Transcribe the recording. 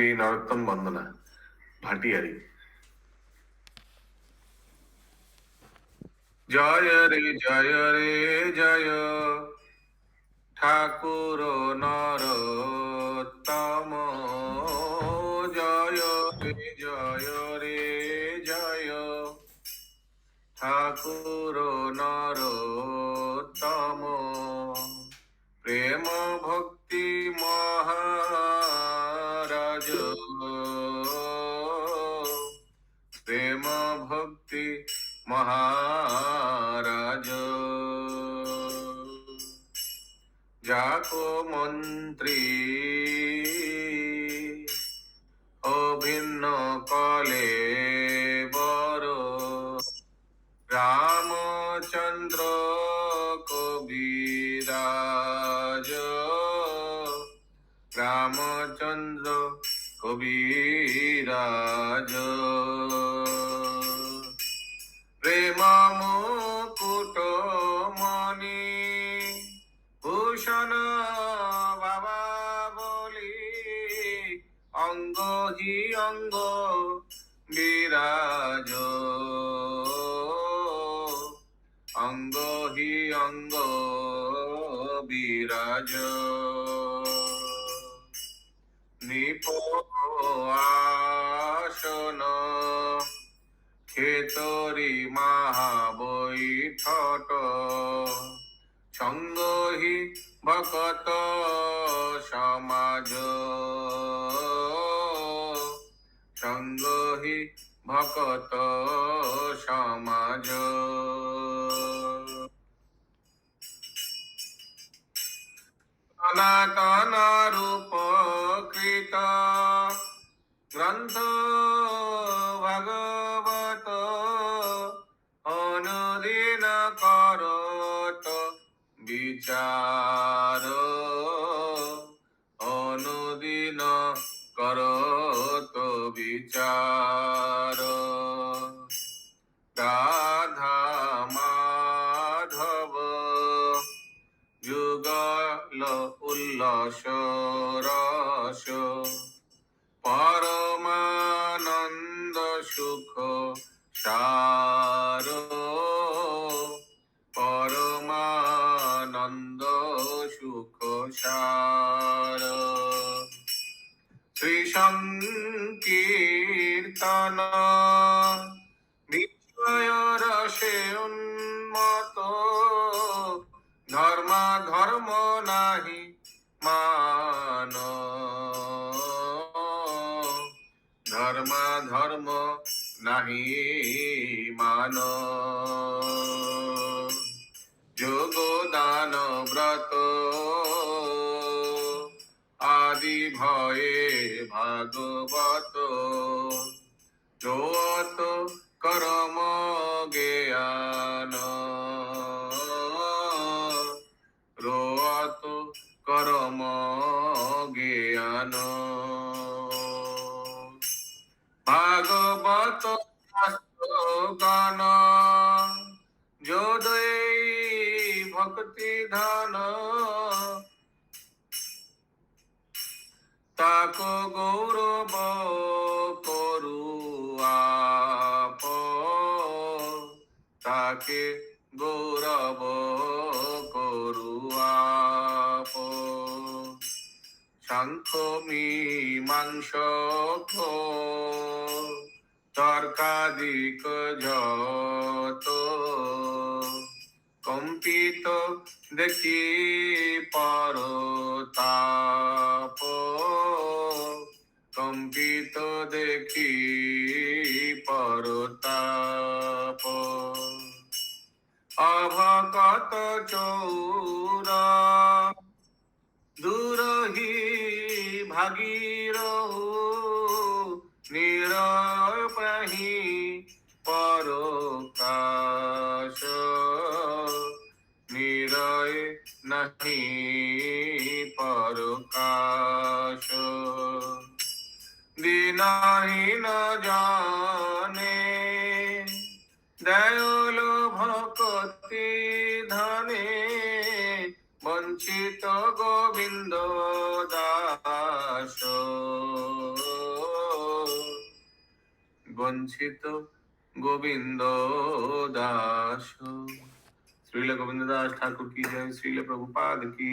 শ্রী নরোত্তম বন্দনা, ভাটিয়ারি। জয় রে জয় রে, জয়। ঠাকুর নরোত্তম জয় রে জয় রে, জয়। ঠাকুর নরোত্তম প্রেম ভক্তি মহারাজ প্রেম ভক্তি মহারাজ যাকো মন্ত্রী অভিন্ন কলে বড় রামচন্দ্র কবিরাজ রামচন্দ্র কবিরাজ। প্রেম মুকুট মণি, ভূষণ বাবা বলি, অঙ্গ হি অঙ্গ বিরাজ। অঙ্গ হি অঙ্গ বিরাজ। নিপ আসন খেতরি মহাবৈঠট সঙ্গ হি ভকত সমাজ সঙ্গ হি ভকত সমাজ সনাতন রূপ গ্রন্থ ভগবত অনুদিন করত বিচার। অনুদিন করত বিচার। রাধা মাধব যুগল উল্লাস রস। পরমানন্দ সার পরমানন্দ সুখ সার। শ্রী সংকীর্তন বিস্ময় রসে উন্মত ধর্ম ধর্ম নাহি মান। ধর্ম ধর্ম নাহি মান। যোগ দান ব্রত। আদি ভয়ে ভাগবত। যোত করম জ্ঞান। রোয়াত করম জ্ঞান। ভাগবত গান যোদয় ভক্তি ধন তাক গৌরব করু আপ। তাকে গৌরব করু আপ। মীমাংস তর্কাদিক যত কম্পিত দেখি পরতাপ কম্পিত দেখি পরতাপ। অভকত চৌর দূরহি ভাগীরহু নাহি পরকাশ। দিনহীন জানে দয়াল ভকতি ধনে বঞ্চিত গোবিন্দ দাস। বঞ্চিত গোবিন্দ দাস। শ্রীল গোবিন্দ দাস ঠাকুর কি জয় শ্রীল প্রভুপাদ কি